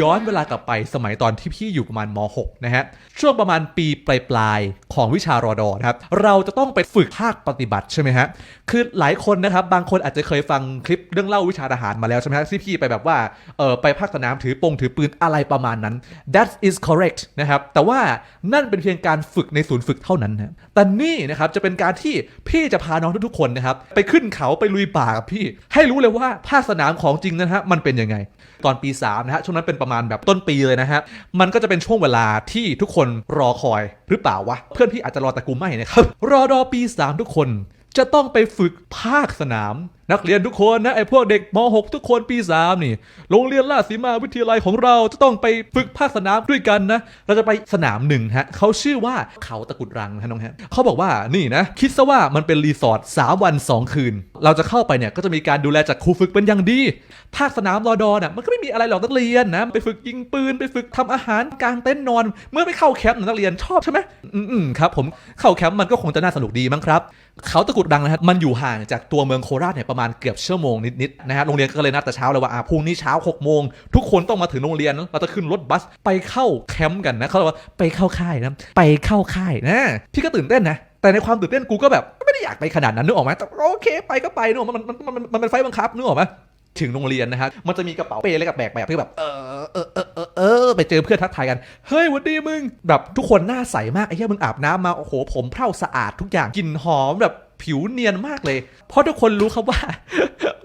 ย้อนเวลากลับไปสมัยตอนที่พี่อยู่ประมาณม .6 นะฮะช่วงประมาณปีปลาย ของวิชารอดอนะครับเราจะต้องไปฝึกภาคปฏิบัติใช่ไหมฮะคือหลายคนนะครับบางคนอาจจะเคยฟังคลิปเรื่องเล่าวิชาทหารมาแล้วใช่ไหมฮะที่พี่ไปแบบว่าเออไปภาคสนามถือปงถือปืนอะไรประมาณนั้น that is correct นะครับแต่ว่านั่นเป็นเพียงการฝึกในศูนย์ฝึกเท่านั้นนะแต่นี่นะครับจะเป็นการที่พี่จะพาน้องทุกๆคนนะครับไปขึ้นเขาไปลุยป่ากับพี่ ให้รู้เลยว่าภาคสนามของจริงนะฮะมันเป็นยังไง ตอนปี3นะฮะช่วงนั้นเป็นประมาณแบบต้นปีเลยนะฮะมันก็จะเป็นช่วงเวลาที่ทุกคนรอคอยหรือเปล่าวะเพื่อนพี่อาจจะรอแต่กูไม่นะครับรอดอปี 3 ทุกคน จะต้องไปฝึกภาคสนาม นักเรียนทุกคนนะไอ้พวกเด็กม .6 ทุกคนปี 3 นี่ โรงเรียนราชสีมาวิทยาลัยของเราจะต้องไปฝึกภาคสนามด้วยกันนะ เราจะไปสนามหนึ่งฮะเขาชื่อว่าเขาตะกุดรังนะฮะน้องฮะเขาบอกว่านี่นะ คิดซะว่ามันเป็นรีสอร์ท3วัน 2 คืน เราจะเข้าไปเนี่ยก็จะมีการดูแลจากครูฝึกเป็นอย่างดี ภาคสนามรอดอน่ะมันก็ไม่มีอะไรหรอกนักเรียนนะไปฝึกยิงปืนไปฝึกทำอาหารกลางเต็นท์นอน เมื่อไปเข้าแคมป์น่ะนักเรียนชอบใช่ไหมอืมครับผมเข้าแคมป์มันก็คงจะน่าสนุกดีมั้งครับ เขาตะกรุดดังนะฮะมันอยู่ห่างจากตัวเมืองโคราชเนี่ยประมาณเกือบชั่วโมงนิดๆนะฮะโรงเรียนก็เลยนัดแต่เช้าเลยว่าอะพรุ่งนี้เช้า6โมงทุกคนต้องมาถึงโรงเรียนเราจะขึ้นรถบัสไปเข้าแคมป์กันนะเขาเรียกว่าไปเข้าค่ายนะไปเข้าค่ายนะพี่ก็ตื่นเต้นนะแต่ในความตื่นเต้นกูก็แบบไม่ได้อยากไปขนาดนั้นนึกออกไหมแต่โอเคไปก็ไปนึกออกมันมันมันมันมันเป็นไฟบังคับนึกออกไหม ถึงโรงเรียนนะฮะมันจะมีกระเป๋าเป้เล็กกับแบกแบบเพื่อแบบเออเออเออเออเออไปเจอเพื่อนทักทายกันเฮ้ยวันดีมึงแบบทุกคนหน้าใสมากไอ้เหี้ยมึงอาบน้ำมาโอ้โหผมเผ่าสะอาดทุกอย่างกลิ่นหอมแบบผิวเนียนมากเลย เพราะทุกคนรู้ครับว่า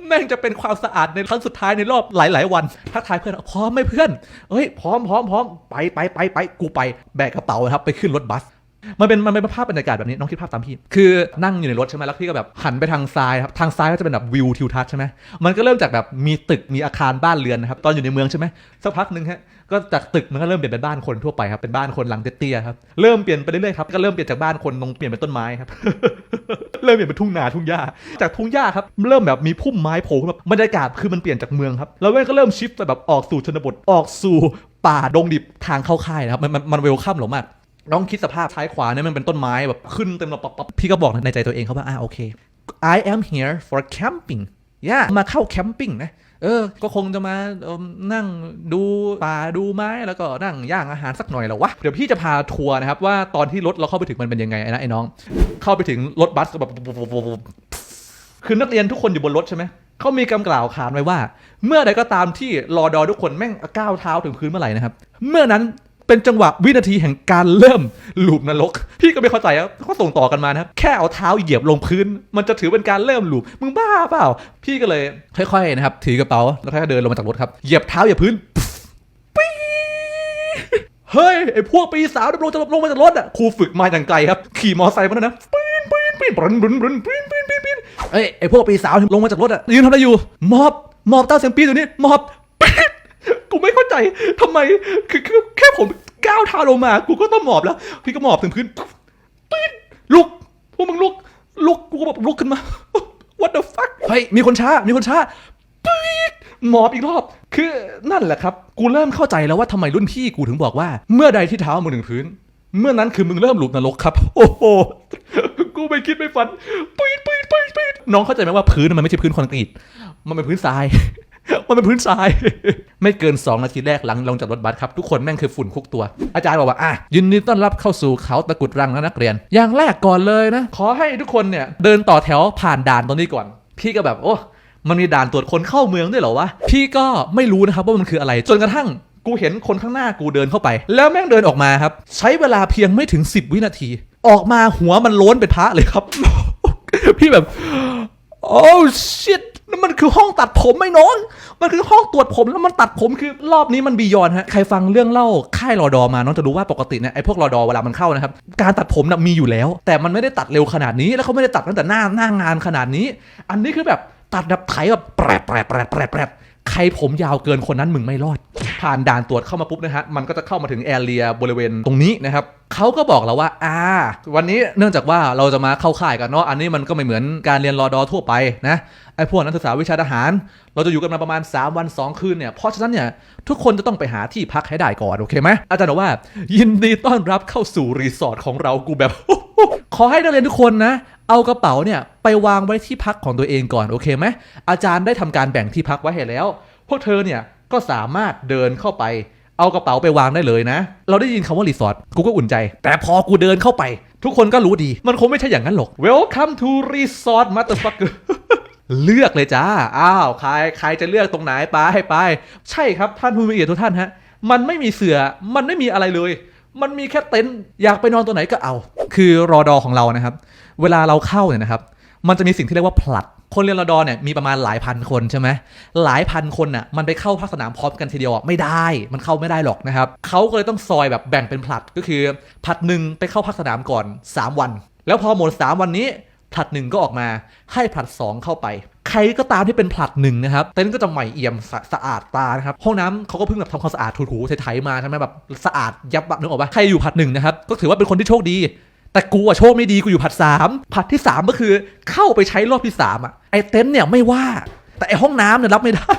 แม่งจะเป็นความสะอาดในครั้งสุดท้ายในรอบหลาย ๆ วันทักทายเพื่อนพร้อมไหมเพื่อนเฮ้ยพร้อมพร้อมพร้อมไปไปไปไปกูไปแบกกระเป๋าครับไปขึ้นรถบัส มันเป็นมันเป็นภาพบรรยากาศแบบนี้น้องคิดภาพตามพี่คือนั่งอยู่ในรถใช่ไหมแล้วพี่ก็แบบหันไปทางซ้ายครับทางซ้ายก็จะเป็นแบบวิวทิวทัศน์ใช่ไหมมันก็เริ่มจากแบบมีตึกมีอาคารบ้านเรือนนะครับตอนอยู่ในเมืองใช่ไหมสักพักหนึ่งฮะก็จากตึกมันก็เริ่มเปลี่ยนเป็นบ้านคนทั่วไปครับเป็นบ้านคนหลังเตี้ยๆครับเริ่มเปลี่ยนไปเรื่อยๆครับก็เริ่มเปลี่ยนจากบ้านคนลงเปลี่ยนเป็นต้นไม้ครับเริ่มเปลี่ยนเป็นทุ่งนาทุ่งหญ้าจากทุ่งหญ้าครับเริ่มแบบมีพุ่มไม้โผล่ขึ้นมาบรรยากาศคือมันเปลี่ยนจากเมืองครับแล้วมันก็เริ่มชิฟต์ไปแบบออกสู่ชนบทออกสู่ป่าดงดิบทางเข้าค่ายนะครับมันมันมันเวลคัมหรอมาก น้องคิดสภาพซ้ายขวาเนี่ยมันเป็นต้นไม้แบบขึ้นเต็มระปับปับพี่ก็บอกในใจตัวเองครับว่าอ่าโอเค I am here for camping ย่ามาเข้าแคมปิ้งนะ เออ ก็คงจะมานั่งดูป่าดูไม้แล้วก็นั่งย่างอาหารสักหน่อยแล้ววะ เดี๋ยวพี่จะพาทัวร์นะครับ ว่าตอนที่รถเราเข้าไปถึงมันเป็นยังไงนะไอ้น้อง เข้าไปถึงรถบัสก็แบบคือนักเรียนทุกคนอยู่บนรถใช่ไหม เขามีคำกล่าวขานไว้ว่า เมื่อใดก็ตามที่รอดอทุกคนแม่งก้าวเท้าถึงพื้นเมื่อไหร่นะครับ เมื่อนั้น เป็นจังหวะวินาทีแห่งการเริ่มหลูปนรก พี่ก็ไม่เข้าใจครับเขาส่งต่อกันมานะครับแค่เอาเท้าเหยียบลงพื้น มันจะถือเป็นการเริ่มหลูปมึงบ้าเปล่า พี่ก็เลยค่อยๆนะครับถือกระเป๋าแล้วค่อยๆเดินลงมาจากรถครับเหยียบเท้าเหยียบพื้นปี๊เฮ้ยไอพวกปีสาวลงจะลงมาจากรถอะครูฝึกมาอย่างไกลครับ ขี่มอไซค์มาแล้วยนะปีนปีนปีนบรุนบรุนรุนปีนปีนปีนปีนเอ้ยไอพวกปีสาวลงมาจากรถอะยืนทำอะไรอยู่มอบมอบเต้าเสียงปีนตัวนี้มอบปีน กูไม่เข้าใจทำไมคือคือแค่ผมก้าวเท้าลงมา กูก็ต้องหมอบแล้ว พี่ก็หมอบถึงพื้นปีนลุกพวกมึงลุกลุกกูก็แบบลุกขึ้นมา what the fuck เฮ้ยมีคนช้า มีคนช้าปี๊ดหมอบอีกรอบ คือนั่นแหละครับ กูเริ่มเข้าใจแล้วว่าทำไมรุ่นพี่กูถึงบอกว่า เมื่อใดที่เท้ามึงถึงพื้น เมื่อนั้นคือมึงเริ่มหลุดนรกครับ โอ้โหกูไม่คิดไม่ฝันปี๊ดปี๊ดปี๊ดปี๊ดน้องเข้าใจไหมว่าพื้นมันไม่ใช่พื้นคอนกรีตมันเป็นพื้นทราย มันเป็นพื้นทราย ไม่เกิน 2 นาทีแรกหลังลงจากรถบัสครับ ทุกคนแม่งคือฝุ่นคุกตัว อาจารย์บอกว่าอะยินดีต้อนรับเข้าสู่เขาตะกุดรังนะนักเรียน อย่างแรกก่อนเลยนะ ขอให้ทุกคนเนี่ยเดินต่อแถวผ่านด่านตรงนี้ก่อน พี่ก็แบบโอ้มันมีด่านตรวจคนเข้าเมืองด้วยเหรอวะพี่ก็ไม่รู้นะครับว่ามันคืออะไรจนกระทั่งกูเห็นคนข้างหน้ากูเดินเข้าไป แล้วแม่งเดินออกมาครับ ใช้เวลาเพียงไม่ถึง 10 วินาที ออกมาหัวมันล้นเป็นพระเลยครับ พี่แบบ โอ้ชิตนั่นมันคือห้องตัดผมไม่น้อง มันคือห้องตรวจผมแล้วมันตัดผมคือรอบนี้มันบียอนฮะ ใครฟังเรื่องเล่าค่ายรอดอมาน้องจะรู้ว่าปกติเนี่ยไอ้พวกรอดอเวลามันเข้านะครับ การตัดผมนะมีอยู่แล้ว แต่มันไม่ได้ตัดเร็วขนาดนี้ แล้วเขาไม่ได้ตัดตั้งแต่หน้าหน้างานขนาดนี้ อันนี้คือแบบตัดแบบไถแบบแปรแปรแปรแปรแปรใครผมยาวเกินคนนั้นมึงไม่รอด ผ่านด่านตรวจเข้ามาปุ๊บนะฮะ มันก็จะเข้ามาถึงแอเรียบริเวณตรงนี้นะครับ เขาก็บอกเราว่า อ่า วันนี้เนื่องจากว่าเราจะมาเข้าค่ายกันเนาะ อันนี้มันก็ไม่เหมือนการเรียนรอดอทั่วไปนะ ไอ้พวกนักศึกษาวิชาทหาร เราจะอยู่กันมาประมาณ 3 วัน 2 คืนเนี่ย เพราะฉะนั้นเนี่ย ทุกคนจะต้องไปหาที่พักให้ได้ก่อน โอเคไหม อาจารย์บอกว่า ยินดีต้อนรับเข้าสู่รีสอร์ทของเรา กูแบบ ขอให้นักเรียนทุกคนนะ เอากระเป๋าเนี่ยไปวางไว้ที่พักของตัวเองก่อน โอเคไหม อาจารย์ได้ทำการแบ่งที่พักไว้ให้แล้ว พวกเธอเนี่ยก็สามารถเดินเข้าไป เอากระเป๋าไปวางได้เลยนะ เราได้ยินคำว่ารีสอร์ทกูก็อุ่นใจ แต่พอกูเดินเข้าไป ทุกคนก็รู้ดี มันคงไม่ใช่อย่างนั้นหรอก Welcome to Resort Motherfucker เลือกเลยจ้า อ้าว ใคร ใครจะเลือกตรงไหนไปไป ใช่ครับท่านผู้มีเกียรติทุกท่านฮะ มันไม่มีเสือ มันไม่มีอะไรเลย มันมีแค่เต็นท์อยากไปนอนตัวไหนก็เอา คือรอดอของเรานะครับ เวลาเราเข้าเนี่ยนะครับ มันจะมีสิ่งที่เรียกว่าผลัด คนเรียนรอดอเนี่ยมีประมาณหลายพันคนใช่ไหมหลายพันคนน่ะมันไปเข้าภาคสนามพร้อมกันทีเดียวไม่ได้มันเข้าไม่ได้หรอกนะครับเขาก็เลยต้องซอยแบบแบ่งเป็นผลัดก็คือผลัดหนึ่งไปเข้าภาคสนามก่อน 3 วัน แล้วพอหมด 3 วันนี้ผลัดหนึ่งก็ออกมาให้ผลัด 2 เข้าไป ใครก็ตามที่เป็นผลัดหนึ่งนะครับเต็นท์ก็จะใหม่เอี่ยมสะสะอาดตานะครับห้องน้ำเขาก็เพิ่งแบบทำความสะอาดถูๆไถๆมาใช่ไหมแบบสะอาดยับแบบนึกออกปะใครอยู่ผลัดหนึ่งนะครับก็ถือว่าเป็นคนที่โชคดี แต่กูอะโชคไม่ดีกูอยู่ผัดสามผัดที่สามก็คือเข้าไปใช้รอบที่สามอะไอเต็นท์เนี่ยไม่ว่า แต่ไอห้องน้ำเนี่ยรับไม่ได้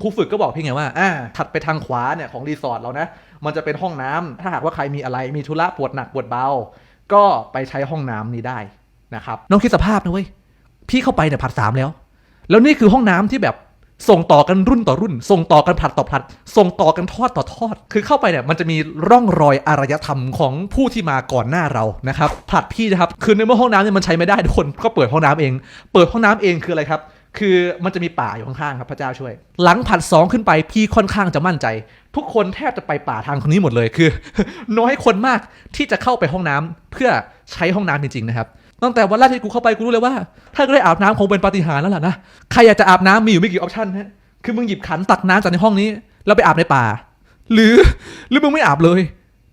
ครูฝึกก็บอกพี่ไงว่าอ่าถัดไปทางขวาเนี่ยของรีสอร์ทเรานะ มันจะเป็นห้องน้ำถ้าหากว่าใครมีอะไรมีธุระปวดหนักปวดเบา ก็ไปใช้ห้องน้ำนี้ได้นะครับน้องคิดสภาพนะเว้ยพี่เข้าไปเนี่ยผัดสามแล้ว แล้วนี่คือห้องน้ำที่แบบ ส่งต่อกันรุ่นต่อรุ่น ส่งต่อกันผลัดต่อผลัด ส่งต่อกันทอดต่อทอด คือเข้าไปเนี่ยมันจะมีร่องรอยอารยธรรมของผู้ที่มาก่อนหน้าเรานะครับผลัดพี่นะครับคือในเมื่อห้องน้ำเนี่ยมันใช้ไม่ได้ทุกคนก็เปิดห้องน้ำเอง เปิดห้องน้ำเองคืออะไรครับคือมันจะมีป่าอยู่ข้างๆครับพระเจ้าช่วย หลังผัดสองขึ้นไปพี่ค่อนข้างจะมั่นใจ ทุกคนแทบจะไปป่าทางคนนี้หมดเลยคือ น้อยคนมากที่จะเข้าไปห้องน้ำเพื่อใช้ห้องน้ำจริงๆนะครับ ตั้งแต่วันแรกที่กูเข้าไปกูรู้เลยว่า ถ้ากูได้อาบน้ำคงเป็นปาฏิหาริย์แล้วล่ะนะใครอยากจะอาบน้ำมีอยู่ไม่กี่ออปชันฮะคือมึงหยิบขันตักน้ำจากในห้องนี้ แล้วไปอาบในป่า หรือหรือมึงไม่อาบเลย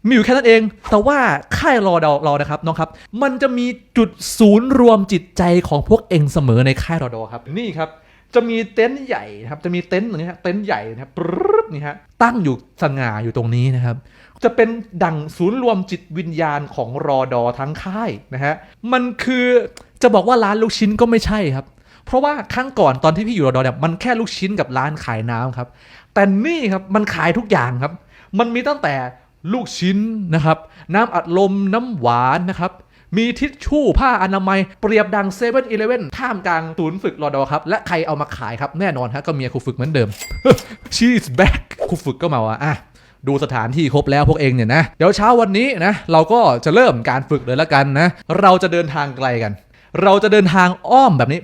มีอยู่แค่นั้นเอง แต่ว่าค่ายรอดอรอนะครับน้องครับ มันจะมีจุดศูนย์รวมจิตใจของพวกเองเสมอในค่ายรอดอครับนี่ครับจะมีเต็นท์ใหญ่นะครับ จะมีเต็นท์ตรงนี้ฮะเต็นท์ใหญ่นะครับปุ๊บนี่ฮะตั้งอยู่สง่าอยู่ตรงนี้นะครับ จะเป็นดั่งศูนย์รวมจิตวิญญาณของรอดอทั้งค่ายนะฮะ มันคือจะบอกว่าร้านลูกชิ้นก็ไม่ใช่ครับ เพราะว่าครั้งก่อนตอนที่พี่อยู่รอดอเนี่ยมันแค่ลูกชิ้นกับร้านขายน้ำครับ แต่นี่ครับมันขายทุกอย่างครับ มันมีตั้งแต่ลูกชิ้นนะครับ น้ำอัดลมน้ำหวานนะครับมีทิชชู่ผ้าอนามัยเปรียบดังเซเว่นอีเลเว่นท่ามกลางศูนย์ฝึกรอดอครับ และใครเอามาขายครับ แน่นอนฮะก็เมียครูฝึกเหมือนเดิม she's back ครูฝึกก็มาว่าอะ ดูสถานที่ครบแล้วพวกเองเนี่ยนะเดี๋ยวเช้าวันนี้นะเราก็จะเริ่มการฝึกเลยละกันนะ เราจะเดินทางไกลกัน เราจะเดินทางอ้อมแบบนี้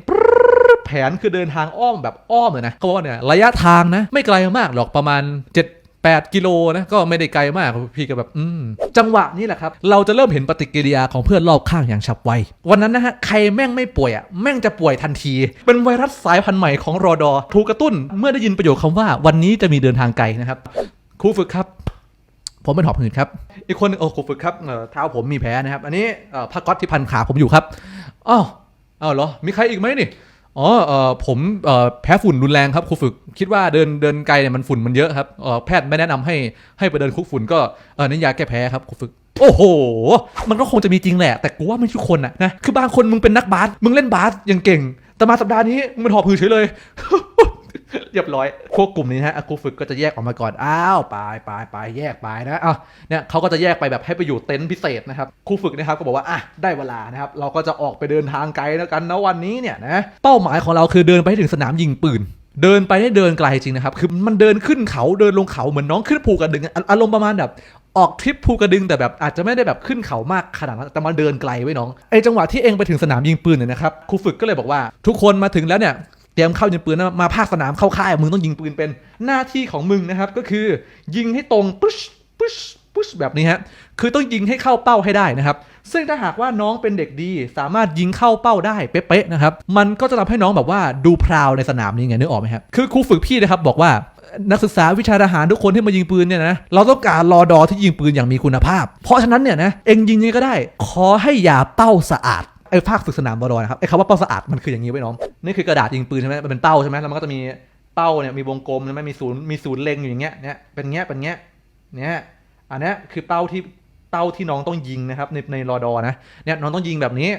แผนคือเดินทางอ้อมแบบอ้อมเลยนะเขาบอกว่าเนี่ยระยะทางนะ ไม่ไกลมากหรอกประมาณ 7 8 กิโลนะก็ไม่ได้ไกลมากพี่ก็แบบอืมจังหวะนี้แหละครับ เราจะเริ่มเห็นปฏิกิริยาของเพื่อนรอบข้างอย่างฉับไว วันนั้นนะฮะใครแม่งไม่ป่วยอะแม่งจะป่วยทันที เป็นไวรัสสายพันธุ์ใหม่ของรอดอถูกกระตุ้นเมื่อได้ยินประโยคคำว่า วันนี้จะมีเดินทางไกลนะครับ ครูฝึกครับ ผมเป็นหอบหืดครับ อีกคนหนึงโอ้ครูฝึกครับเอ่อเท้าผมมีแผลนะครับ อันนี้เอ่อผ้าก๊อตที่พันขาผมอยู่ครับอ้าวอ้าวเหรอมีใครอีกไหมนี่อ๋อเอ่อผมเอ่อแพ้ฝุ่นรุนแรงครับครูฝึกคิดว่าเดินเดินไกลเนี่ยมันฝุ่นมันเยอะครับเอ่อแพทย์ไม่แนะนำให้ให้ไปเดินคุกฝุ่นก็เออนี่ยาแก้แพ้ครับครูฝึก โอ้โห มันก็คงจะมีจริงแหละ แต่กูว่าไม่ทุกคนนะนะคือบางคนมึงเป็นนักบาสมึงเล่นบาสอย่างเก่ง แต่มาสัปดาห์นี้มึงเป็นหอบหืดเฉยเลย เรียบร้อยพวกกลุ่มนี้นะฮะครูฝึกก็จะแยกออกมาก่อน อ้าวไปไปไปแยกไปนะอ้าวเนี่ยเขาก็จะแยกไปแบบให้ไปอยู่เต็นท์พิเศษนะครับครูฝึกนะครับก็บอกว่าอะได้เวลานะครับ เราก็จะออกไปเดินทางไกลแล้วกันนะวันนี้เนี่ยนะเป้าหมายของเราคือเดินไปถึงสนามยิงปืนเดินไปให้เดินไกลจริงนะครับ คือมันเดินขึ้นเขาเดินลงเขาเหมือนน้องขึ้นภูกระดึงอะอารมณ์ประมาณแบบออกทริปภูกระดึงแต่แบบอาจจะไม่ได้แบบขึ้นเขามากขนาดนั้นแต่มาเดินไกลไว้น้องไอจังหวะที่เองไปถึงสนามยิงปืนเนี่ยนะครับครูฝึกก็เลยบอกว่าทุกคนมาถึงแล้วเนี่ย เตรียมเข้ายิงปืนนะมาภาคสนามเข้าค่ายมึงต้องยิงปืนเป็นหน้าที่ของมึงนะครับ ก็คือยิงให้ตรงปุ๊ชปุ๊ชปุ๊ชแบบนี้ฮะคือต้องยิงให้เข้าเป้าให้ได้นะครับ ซึ่งถ้าหากว่าน้องเป็นเด็กดี สามารถยิงเข้าเป้าได้เป๊ะๆนะครับมันก็จะทำให้น้องแบบว่าดูพราวในสนามนี้ไงนึกออกไหมครับคือครูฝึกพี่นะครับบอกว่านักศึกษาวิชาทหารทุกคนที่มายิงปืนเนี่ยนะเราต้องการรอดอที่ยิงปืนอย่างมีคุณภาพ เพราะฉะนั้นเนี่ยนะเองยิงยังก็ได้ ขอให้อย่าเป้าสะอาด อ้ภาคฝึกสนามรอดอนะครับไอ้คำว่าเป้าสะอาดมันคืออย่างนี้ไว้น้องนี่คือกระดาษยิงปืนใช่ไหมมันเป็นเป้าใช่ไหมแล้วมันก็จะมีเป้าเนี่ยมีวงกลมใช่ไหมมีศูนย์มีศูนย์เล็งอยู่อย่างเงี้ยเนี่ยเป็นเงี้ยเป็นเงี้ยเนี่ยอันนี้คือเป้าที่เป้าที่น้องต้องยิงนะครับในในรอดอนะเนี่ยน้องต้องยิงแบบนี้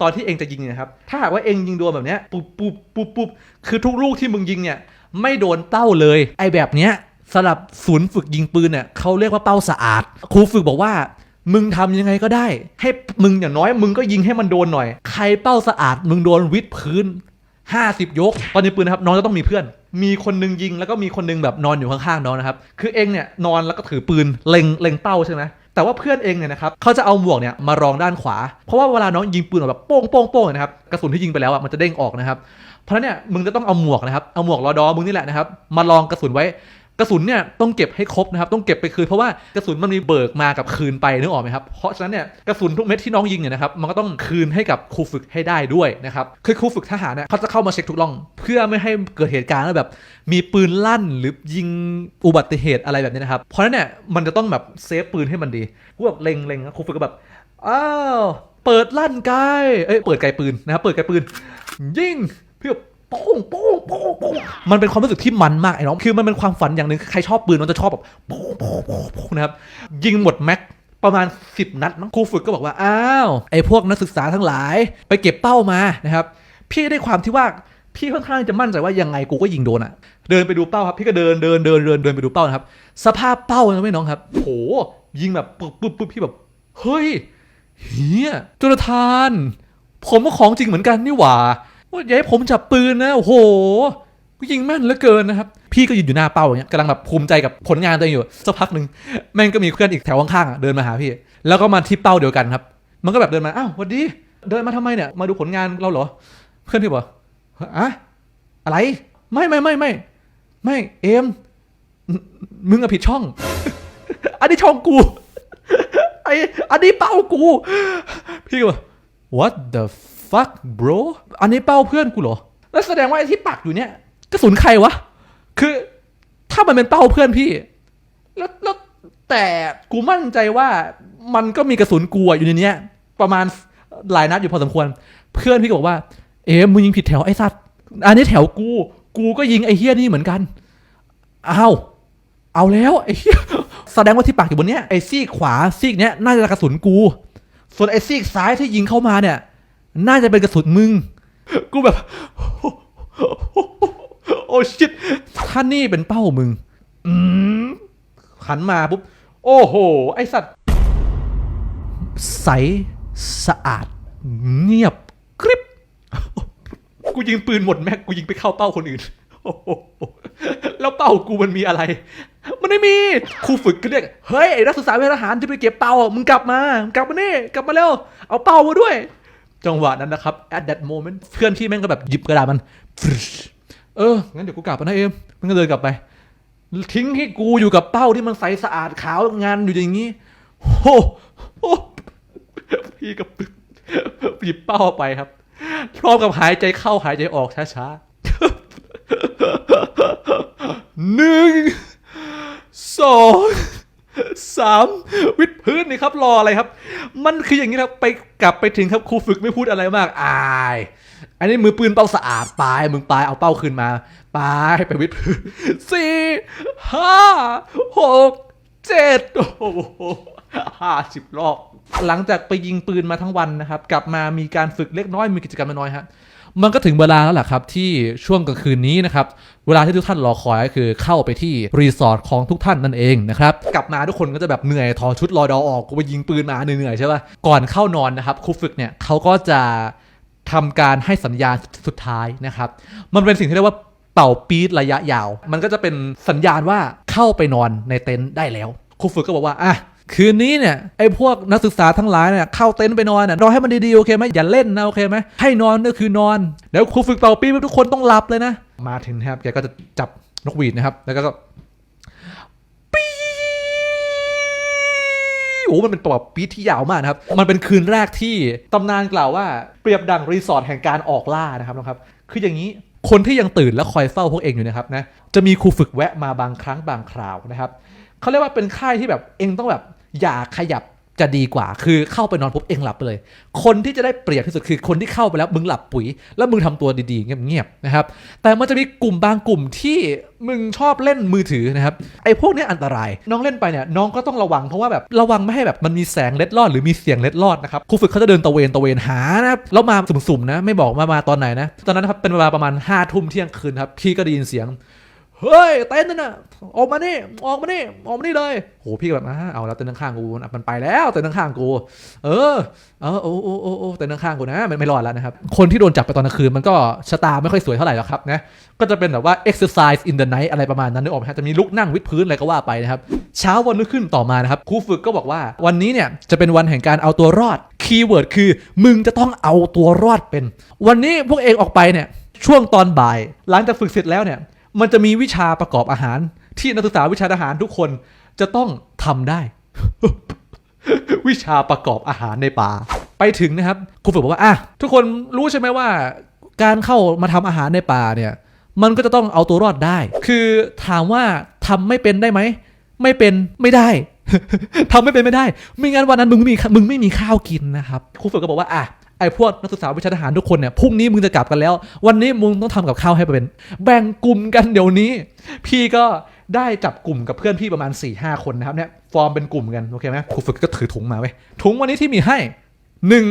ตอนที่เองจะยิงเนี่ยนะครับถ้าหากว่าเองยิงโดนแบบเนี้ยปุ๊บปุ๊บปุ๊บปุ๊บคือทุกลูกที่มึงยิงเนี่ยไม่โดนเป้าเลยไอ้แบบเนี้ยสำหรับศูนย์ฝึกยิงปืนเนี่ยเขาเรียกว่าเป้าสะอาด ครูฝึกบอกว่า มึงทำยังไงก็ได้ ให้มึงอย่างน้อย มึงก็ยิงให้มันโดนหน่อย ใครเป้าสะอาด มึงโดนวิดพื้น 50 ยก ตอนยิงปืนนะครับ น้องจะต้องมีเพื่อน มีคนนึงยิงแล้วก็มีคนนึงแบบนอนอยู่ข้างๆน้องนะครับ คือเองเนี่ยนอนแล้วก็ถือปืนเล็งเล็งเป้าใช่ไหมแต่ว่าเพื่อนเองเนี่ยนะครับเขาจะเอาหมวกเนี่ยมารองด้านขวา เพราะว่าเวลาน้องยิงปืนออกแบบโป้งโป้งโป้งนะครับกระสุนที่ยิงไปแล้วอะมันจะเด้งออกนะครับ เพราะนั้นเนี่ยมึงจะต้องเอาหมวกนะครับเอาหมวกรอดอมึงนี่แหละนะครับมาลองกระสุนไว้ กระสุนเนี่ยต้องเก็บให้ครบนะครับต้องเก็บไปคืนเพราะว่ากระสุนมันมีเบิกมากับคืนไปนึกออกไหมครับเพราะฉะนั้นเนี่ยกระสุนทุกเม็ดที่น้องยิงเนี่ยนะครับมันก็ต้องคืนให้กับครูฝึกให้ได้ด้วยนะครับคือครูฝึกทหารเนี่ยเขาจะเข้ามาเช็คทุกล่อง เพื่อไม่ให้เกิดเหตุการณ์แบบ มีปืนลั่นหรือยิงอุบัติเหตุอะไรแบบนี้นะครับเพราะฉะนั้นเนี่ยมันจะต้องแบบเซฟปืนให้มันดีกูแบบเล็งเล็งครูฝึกก็แบบอ้าวเปิดลั่นไกลเอ้ยเปิดไกลปืนนะครับเปิดไกลปืน ยิงพี่แบบ โป้งโป้งโป้งโป้งมันเป็นความรู้สึกที่มันมากไอ้น้อง คือมันเป็นความฝันอย่างหนึ่งใครชอบปืนมันจะชอบแบบโป้งโป้งโป้งโป้งนะครับ ยิงหมดแม็กประมาณ 10 นัดมั้งครูฝึกก็บอกว่า อ้าวไอ้พวกนักศึกษาทั้งหลาย ไปเก็บเป้ามานะครับ พี่ได้ความที่ว่าพี่ค่อนข้างจะมั่นใจว่ายังไงกูก็ยิงโดนอะเดินไปดูเป้าครับ พี่ก็เดินเดินเดินเดินเดินไปดูเป้านะครับ สภาพเป้านะไม่น้องครับโหยิงแบบปึ๊บปึ๊บปึ๊บพี่แบบ เฮ้ยเฮียจุลธาน ผมก็ของจริงเหมือนกันนี่หว่า ว่าอย่าให้ผมจับปืนนะโอ้โหก็ยิงแม่นเหลือเกินนะครับ พี่ก็ยืนอยู่หน้าเป้าอย่างเงี้ยกำลังแบบภูมิใจกับผลงานตัวเองอยู่สักพักหนึ่งแม่งก็มีเพื่อนอีกแถวข้างๆเดินมาหาพี่ แล้วก็มาที่เป้าเดียวกันครับ มันก็แบบเดินมาอ้าววัสดีเดินมาทำไมเนี่ยมาดูผลงานเราเหรอ เพื่อนพี่บอกอะอะไรไม่ไม่ไม่ไม่ไม่เอมมึมึงอะผิดช่อง อันนี้ช่องกูไออันนี้เป้ากู พี่ก็บอก what the fuck bro อันนี้เป้าเพื่อนกูเหรอ แล้วแสดงว่าไอ้ที่ปักอยู่เนี่ยกระสุนใครวะ คือถ้ามันเป็นเป้าเพื่อนพี่ แล้วแล้วแต่กูมั่นใจว่ามันก็มีกระสุนกูอะอยู่ในเนี้ย ประมาณหลายนัดอยู่พอสมควร เพื่อนพี่ก็บอกว่า เอ๋มึงยิงผิดแถวไอ้สัตว์อันนี้แถวกู กูก็ยิงไอ้เฮี้ยนี่เหมือนกันอ้าวเอาแล้วไอ้เหี้ยแสดงว่าที่ปากอยู่บนเนี้ยไอ้ซีกขวาซีกเนี้ยน่าจะกระสุนกู ส่วนไอ้ซีกซ้ายที่ยิงเข้ามาเนี่ย น่าจะเป็นกระสุนมึง กูแบบ โอ้ชิตถ้านี่เป็นเป้ามึง อืมหันมาปุ๊บ โอ้โห ไอสัตว์ ใส สะอาด เงียบกริบ กูยิงปืนหมดแม็ก กูยิงไปเข้าเป้าคนอื่นโอ้โหแล้วเป้ากูมันมีอะไร มันไม่มี ครูฝึกก็เรียก เฮ้ย ไอ้นักศึกษาเวททหารที่ไปเก็บเป้าอะมึงกลับมา มึงกลับมานี่ กลับมาเร็ว เอาเป้ามาด้วย จังหวะนั้นนะครับ at that moment เพื่อนพี่แม่งก็แบบหยิบกระดาษมัน เออ งั้นเดี๋ยวกูกลับมานะเอ็มมันก็เดินกลับไป ทิ้งให้กูอยู่กับเป้าที่มันใสสะอาดขาวงานอยู่อย่างนี้โอ้โหพี่กับหยิบเป้าไปครับ พร้อมกับหายใจเข้าหายใจออกช้าๆหนึ่งสอง สามวิดพื้นนี่ครับรออะไรครับ มันคืออย่างนี้ครับไปกลับไปถึงครับครูฝึกไม่พูดอะไรมากอาย อันนี้มือปืนเป้าสะอาดปลายมึงปลายเอาเป้าคืนมาปลายไปวิดพื้นสี่ห้าหกเจ็ดโอ้โหห้าสิบรอบหลังจากไปยิงปืนมาทั้งวันนะครับ กลับมามีการฝึกเล็กน้อยมีกิจกรรมน้อยฮะ มันก็ถึงเวลาแล้วแหละครับ ที่ช่วงกลางคืนนี้นะครับ เวลาที่ทุกท่านรอคอยก็คือเข้าไปที่รีสอร์ทของทุกท่านนั่นเองนะครับ กลับมาทุกคนก็จะแบบเหนื่อยถอดชุดรอดอออกกูไปยิงปืนมาเหนื่อยๆใช่ป่ะก่อนเข้านอนนะครับครูฝึกเนี่ยเขาก็จะทำการให้สัญญาณสุดท้ายนะครับ มันเป็นสิ่งที่เรียกว่าเป่าปี๊ดระยะยาว มันก็จะเป็นสัญญาณว่าเข้าไปนอนในเต็นท์ได้แล้วครูฝึกก็บอกว่าอะ คืนนี้เนี่ยไอ้พวกนักศึกษาทั้งหลายเนี่ยเข้าเต็นท์ไปนอนน่ะนอนให้มันดีๆโอเคไหมอย่าเล่นนะโอเคไหมให้นอนก็คือนอนเดี๋ยวครูฝึกเป่าปี๊บทุกคนต้องหลับเลยนะ มาถึงนะครับแกก็จะจับนกหวีดนะครับ แล้วก็ปี๊โอ้โหมันเป็นตัวปี๊ที่ยาวมากนะครับ มันเป็นคืนแรกที่ตำนานกล่าวว่าเปรียบดังรีสอร์ทแห่งการออกล่านะครับนะครับคืออย่างนี้คนที่ยังตื่นและคอยเฝ้าพวกเองอยู่นะครับนะจะมีครูฝึกแวะมาบางครั้งบางคราวนะครับเขาเรียกว่าเป็นค่ายที่แบบเองต้องแบบ อย่าขยับจะดีกว่า คือเข้าไปนอนปุ๊บเองหลับไปเลย คนที่จะได้เปรียบที่สุดคือคนที่เข้าไปแล้วมึงหลับปุ๋ย แล้วมึงทำตัวดีๆเงียบๆนะครับ แต่มันจะมีกลุ่มบางกลุ่มที่มึงชอบเล่นมือถือนะครับ ไอ้พวกนี้อันตราย น้องเล่นไปเนี่ยน้องก็ต้องระวังเพราะว่าแบบระวังไม่ให้แบบมันมีแสงเล็ดลอดหรือมีเสียงเล็ดลอดนะครับครูฝึกเขาจะเดินตะเวนตะเวนหานะครับแล้วมาสุ่มๆนะ ไม่บอกมามาตอนไหนนะ ตอนนั้นครับเป็นเวลาประมาณห้าทุ่มเที่ยงคืนครับพี่ก็ได้ยินเสียง เฮ้ยเต้นนั่นน่ะออกมานี่ออกมานี่ออกมานี่เลยโหพี่ก็แบบอ่าเอาแล้วเต้นข้างกูมันไปแล้วเต้นข้างกู เออเออโอ้โอ้โอ้โอ้เต้นข้างกูนะมันไม่รอดแล้วนะครับคนที่โดนจับไปตอนกลางคืนมันก็ชะตาไม่ค่อยสวยเท่าไหร่หรอกครับนะก็จะเป็นแบบว่า exercise in the night อะไรประมาณนั้นนึกออกไหมจะมีลุกนั่งวิดพื้นอะไรก็ว่าไปนะครับเช้าวันรุ่งขึ้นต่อมานะครับครูฝึกก็บอกว่าวันนี้เนี่ยจะเป็นวันแห่งการเอาตัวรอดคีย์เวิร์ดคือ มึงจะต้องเอาตัวรอดเป็น วันนี้พวกเองออกไปเนี่ยช่วงตอนบ่าย หลังจากฝึกเสร็จแล้วเนี่ย มันจะมีวิชาประกอบอาหาร ที่นักศึกษาวิชาทหารทุกคนจะต้องทำได้ วิชาประกอบอาหารในป่า ไปถึงนะครับครูฝึกบอกว่าอะทุกคนรู้ใช่ไหมว่า การเข้ามาทำอาหารในป่าเนี่ย มันก็จะต้องเอาตัวรอดได้ คือถามว่าทำไม่เป็นได้ไหมไม่เป็นไม่ได้ทำไม่เป็นไม่ได้ ไม่งั้นวันนั้นมึงมีมึงไม่มีข้าวกินนะครับครูฝึกก็บอกว่าอะ ไอ้พวกนักศึกษาวิชาทหารทุกคนเนี่ยพรุ่งนี้มึงจะกลับกันแล้ว วันนี้มึงต้องทำกับข้าวให้เป็น แบ่งกลุ่มกันเดี๋ยวนี้ พี่ก็ได้จับกลุ่มกับเพื่อนพี่ประมาณ4ี่ห้าคนนะครับเนี่ยฟอร์มเป็นกลุ่มกันโอเคไหมครูฝึกก็ถือถุงมาไว้ถุงวันนี้ที่มีให้หนึ่ง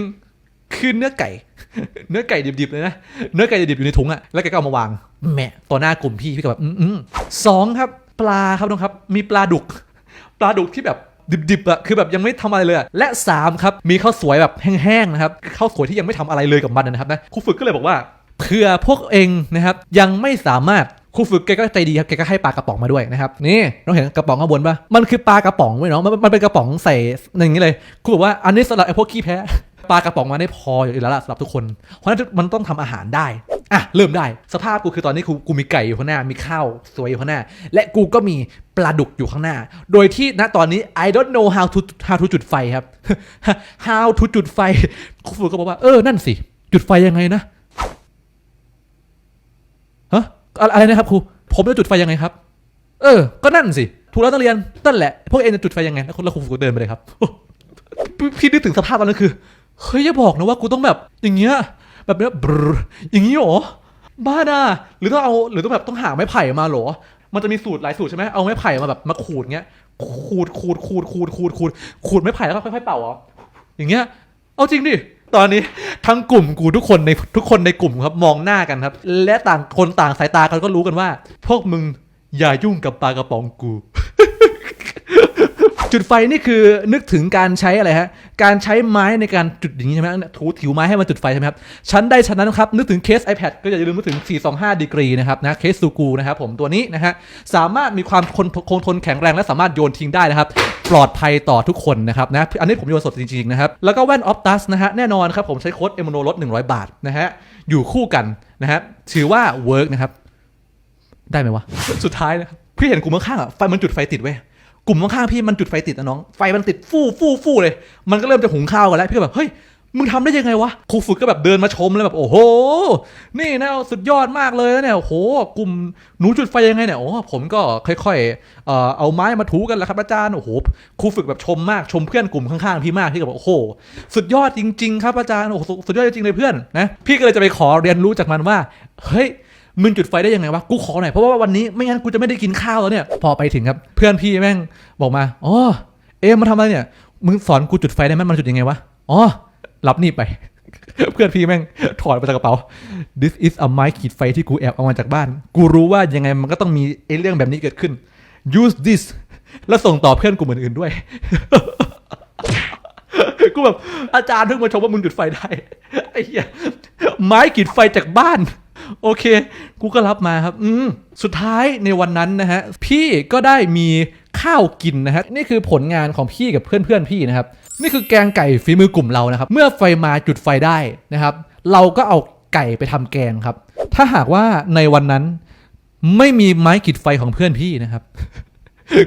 คือเนื้อไก่ เนื้อไก่ดิบๆเลยนะ เนื้อไก่ดิบๆอยู่ในถุงอะแล้วแกก็เอามาวางแหมะต่อหน้ากลุ่มพี่พี่ก็แบบอืมๆสองครับ ปลาครับน้องครับ มีปลาดุก ปลาดุกที่แบบ ดิบๆอะคือแบบยังไม่ทำอะไรเลยและสามครับ มีข้าวสวยแบบแห้งๆนะครับข้าวสวยที่ยังไม่ทำอะไรเลยกับมันนะครับนะครูฝึกก็เลยบอกว่าเผื่อพวกเองนะครับยังไม่สามารถครูฝึกแกก็ใจดีครับแกก็ให้ปลากระป๋องมาด้วยนะครับนี่น้องเห็นกระป๋องข้างบนปะมันคือปลากระป๋องไว้เนาะมันมันเป็นกระป๋องใส่อย่างนี้เลยครูบอกว่าอันนี้สำหรับไอ้พวกขี้แพ้ ปลากระป๋องมาได้พออยู่แล้วล่ะสำหรับทุกคน เพราะฉะนั้นมันต้องทำอาหารได้อะเริ่มได้สภาพกูคือตอนนี้กูกูมีไก่อยู่ข้างหน้ามีข้าวสวยอยู่ข้างหน้า และกูก็มีปลาดุกอยู่ข้างหน้า โดยที่ณตอนนี้ I don't know how to how to จุดไฟครับ how to จุดไฟครูฝึกก็บอกว่าเออนั่นสิ จุดไฟยังไงนะฮะอะอะไรนะครับครูผมจะจุดไฟยังไงครับ เออ ก็นั่นสิถูกแล้วนักเรียนนั่นแหละพวกเอ็นจะจุดไฟยังไงแล้วคุณแล้วครูฝึกก็เดินไปเลยครับพี่พี่นึกถึงสภาพตอนนั้นคือ เฮ้ยอย่าบอกนะว่ากูต้องแบบอย่างเงี้ยแบบเนี้ยบรอย่างงี้หรอบ้าน่ะหรือต้องเอาหรือต้องแบบต้องหาไม้ไผ่มาหรอ มันจะมีสูตรหลายสูตรใช่ไหมเอาไม้ไผ่มาแบบมาขูดเงี้ยขูดขูดขูดขูดขูดขูดขูดไม้ไผ่แล้วก็ค่อยๆเป่าเหรออย่างเงี้ยเอาจริงดิตอนนี้ทั้งกลุ่มกูทุกคนในทุกคนในกลุ่มครับมองหน้ากันครับ และต่างคนต่างสายตากันก็รู้กันว่า พวกมึงอย่ายุ่งกับปลากระป๋องกู จุดไฟนี่คือนึกถึงการใช้อะไรฮะ การใช้ไม้ในการจุดอย่างนี้ใช่ไหมถูถิวไม้ให้มันจุดไฟใช่ไหมครับชั้นได้ชั้นนั้นครับนึกถึงเคส iPad ก็อย่าลืมนึกถึง 425 ดีกรีนะครับนะเคสซูกูนะครับผมตัวนี้นะฮะสามารถมีความคงทนแข็งแรงและสามารถโยนทิ้งได้นะครับปลอดภัยต่อทุกคนนะครับนะอันนี้ผมโยนสดจริงๆนะครับแล้วก็แว่นออฟตัสนะฮะแน่นอนครับผมใช้โค้ดเอมโนลด100 บาทนะฮะอยู่คู่กันนะฮะถือว่าเวิร์กนะครับได้ไหมวะสุดท้ายนะครับพี่เห็นกลุ่มข้างอะไฟมันจุดไฟติดเว้ย กลุ่มข้างๆพี่มันจุดไฟติดนะน้อง ไฟมันติดฟู่ฟู่ฟู่เลย มันก็เริ่มจะหุงข้าวกันแล้วพี่ก็แบบเฮ้ยมึงทำได้ยังไงวะครูฝึกก็แบบเดินมาชมเลยแบบโอ้โห นี่นะสุดยอดมากเลยนะเนี่ยโอ้โหกลุ่มหนูจุดไฟยังไงเนี่ยโอ้ผมก็ค่อยๆเอ่อเอาไม้มาถูกันแหละครับอาจารย์โอ้โหครูฝึกแบบชมมากชมเพื่อนกลุ่มข้างๆพี่มากพี่ก็บอกโอ้โหสุดยอดจริง ๆ ครับอาจารย์โอ้โหสุดยอดจริงเลยเพื่อนนะพี่ก็เลยจะไปขอเรียนรู้จากมันว่าเฮ้ย มึงจุดไฟได้ยังไงวะ กูขอหน่อย เพราะว่าวันนี้ไม่งั้นกูจะไม่ได้กินข้าวแล้วเนี่ย พอไปถึงครับ เพื่อนพี่แม่งบอกมา อ๋อ เอ็มมาทำอะไรเนี่ย มึงสอนกูจุดไฟได้ไหมมันจุดยังไงวะ อ๋อ รับนี่ไป เพื่อนพี่แม่งถอดมาจากกระเป๋า this is a ไม้ขีดไฟที่กูแอบเอามาจากบ้าน กูรู้ว่ายังไงมันก็ต้องมีไอ้เรื่องแบบนี้เกิดขึ้น use this แล้วส่งต่อเพื่อนกูเหมือนอื่นด้วยกูแบบอาจารย์เพิ่งมาชมว่ามึงจุดไฟได้ไอ้เหี้ยไม้ขีดไฟจากบ้าน โอเค กูก็รับมาครับ อืมสุดท้ายในวันนั้นนะฮะ พี่ก็ได้มีข้าวกินนะฮะ นี่คือผลงานของพี่กับเพื่อนๆพี่นะครับ นี่คือแกงไก่ฝีมือกลุ่มเรานะครับ เมื่อไฟมาจุดไฟได้นะครับ เราก็เอาไก่ไปทำแกงครับ ถ้าหากว่าในวันนั้นไม่มีไม้ขีดไฟของเพื่อนพี่นะครับ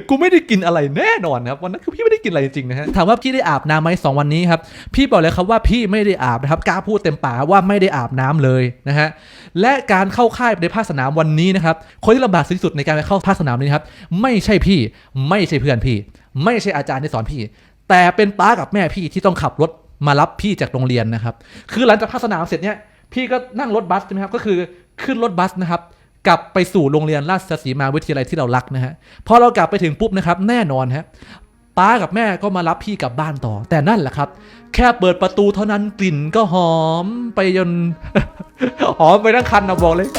กูไม่ได้กินอะไรแน่นอนครับวันนั้นคือพี่ไม่ได้กินอะไรจริงนะฮะถามว่าพี่ได้อาบน้ำไหมสองวันนี้ครับพี่บอกเลยครับว่าพี่ไม่ได้อาบนะครับกล้าพูดเต็มปากว่าไม่ได้อาบน้ำเลยนะฮะและการเข้าค่ายในภาคสนามวันนี้นะครับคนที่ลำบากที่สุดในการไปเข้าภาคสนามนี้ครับไม่ใช่พี่ไม่ใช่เพื่อนพี่ ไม่ใช่อาจารย์ที่สอนพี่ แต่เป็นป้ากับแม่พี่ที่ต้องขับรถมารับพี่จากโรงเรียนนะครับคือหลังจากภาคสนามเสร็จเนี่ยพี่ก็นั่งรถบัสใช่ไหมครับก็คือขึ้นรถบัสนะครับ กลับไปสู่โรงเรียนราชสีมาวิทยาลัยที่เรารักนะฮะพอเรากลับไปถึงปุ๊บนะครับ แน่นอนฮะป้ากับแม่ก็มารับพี่กลับบ้านต่อ แต่นั่นแหละครับ แค่เปิดประตูเท่านั้นกลิ่นก็หอมไปจนหอมไปทั้งคันนะบอกเลย